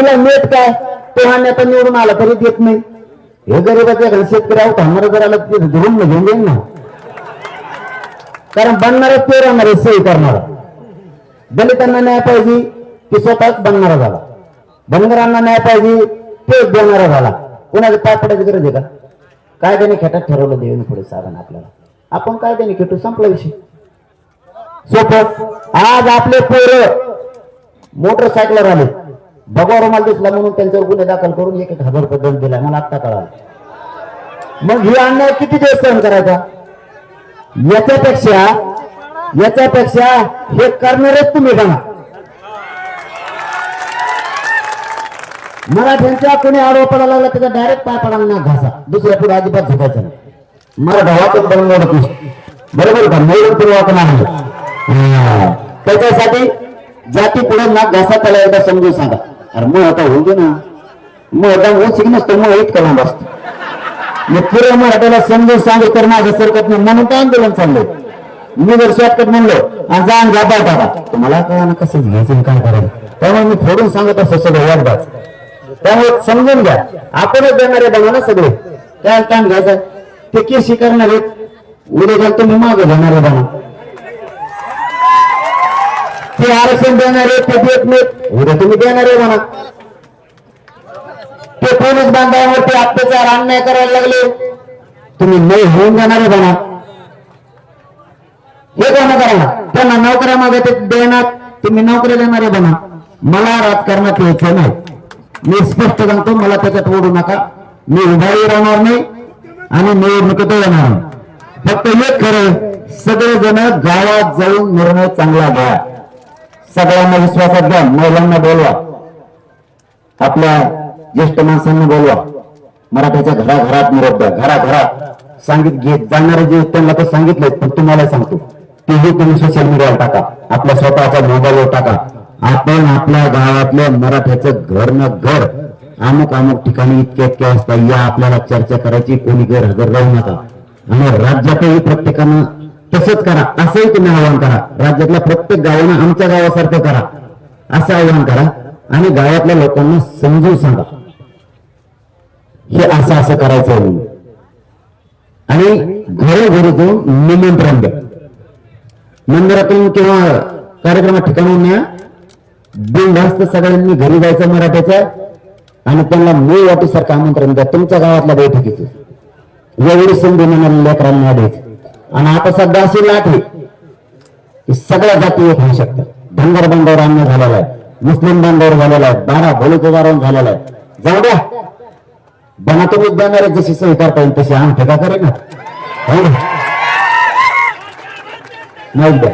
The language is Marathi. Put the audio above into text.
तुला नेट काय? तो हा निवडून आला तरी देत नाही. हे गरीबाच्या घरी शेतकरी आहोत आम्हाला जर आलं ते धरून घेऊन जाईल ना कारण बनणारा ते राहणार सही करणारा. दलितांना न्याय पाहिजे ते स्वतःच बनणारा झाला. बनगरांना न्याय पाहिजे तेच देणारा झाला. कोणाचं पाय पडायची गरज आहे का? काय त्याने खेटात ठरवलं देऊन पुढे साधन आपल्याला. आपण काय त्याने खेटू संपला विषय. सोपं. आज आपले पोरं मोटरसायकलवर आले. भगवा रुमाल दिसला म्हणून त्यांच्यावर गुन्हे दाखल करून एक एक हजार रुपये दंड दिला. मला आत्ता कळालं. मग ही अन्याय किती दिवस सहन करायचा? याच्यापेक्षा याच्यापेक्षा हे करणारच तुम्ही बघा. मराठ्यांच्या कोणी आरोप पडायला लागला त्याचा डायरेक्ट पाय पडायला ना घासा. दुसऱ्या पुढे अजिबात झुकायचं नाही. भावातच बनवलं बनवणार बरोबर का? मोडून पूर्वक नाही त्याच्यासाठी जाती पुढे नाक घासा त्याला एकदा समजून सांगा. अरे मग आता होऊ दे ना. मग आता होऊ शिक नसतं मग एक लांब बसतो मग पुरे मराठ्याला समजून सांगू तर माझं सरकत नाही म्हणून तर आंदोलन चाललंय. मी जर शॉर्टकट म्हणलो आणि जाण जाता बाबा तुम्हाला काय ना कसं घ्यायचं काय करायचं. त्यामुळे मी फोडून सांगत असतो सगळं वाटबाच त्यामुळे समजून घ्या. आपणच देणारे बघा ना सगळे. काय काम घ्यायचं? ते केस शिकारणार आहेत. उद्या जाल तुम्ही मागे घेणारे बघा. ते आरक्षण देणारे ते देत नाहीत उद्या तुम्ही देणारे म्हणा ते पोलीस बांधवांवरती अत्याचार अन्याय करायला लागले तुम्ही नाही होऊन जाणारे म्हणा हे कोण करा त्यांना नोकऱ्या मागे ते देणार तुम्ही नोकरी देणारे बना। मला राजकारणात यायचं नाही। मी स्पष्ट सांगतो मला त्याच्यात ओढू नका। मी उभारी राहणार नाही आणि निवडणुकीत येणार फक्त हे खरं सगळेजण गावात जाऊन निर्णय चांगला घ्या. सगळ्यांना विश्वासात घ्या महिलांना बोलवा. आपल्या ज्येष्ठ माणसांना बोलवा. मराठ्याच्या घराघरात निरोप द्या घराघरात सांगित घेत जाणारे जे त्यांना तर सांगितले पण तुम्हाला सांगतो तेही तुम्ही सोशल मीडियावर टाका. आपल्या स्वतःच्या मोबाईलवर टाका. आपण आपल्या गावातल्या मराठ्याचं घर न घर अमुक अमुक ठिकाणी इतके इतके असता या आपल्याला चर्चा करायची कोणी गैरहजर राहू नका. आणि राज्यातही प्रत्येकानं तसंच करा. असंही तुम्ही आवाहन करा. राज्यातल्या प्रत्येक गावानं आमच्या गावासारखं करा. असं आवाहन करा. आणि गावातल्या लोकांना समजून सांगा. हे असं असं करायचं आहे. आणि घरोघरी जाऊन निमंत्रण द्या. मंदिरातून किंवा कार्यक्रमात ठिकाणून या बिनधास्त सगळ्यांनी घरी जायचं मराठ्याच्या आणि त्यांना मूळ वाटीसारखं आमंत्रण द्या. तुमच्या गावातल्या बैठकीचं. एवढी संधी म्हणाली लेकरांना द्यायची. आणि आता सध्या अशी लाट आहे की सगळ्या जाती एक होऊ शकतात. धनगर बांधवर अन्य झालेला आहे. मुस्लिम बांधवर झालेला आहे. बारा भोलीचेदारावर झालेला आहे. जाऊ द्या. बना तुम्ही देणारे जशी सोय करता येईल तशी आम ठेका करेल ना हो ना? नाही द्या.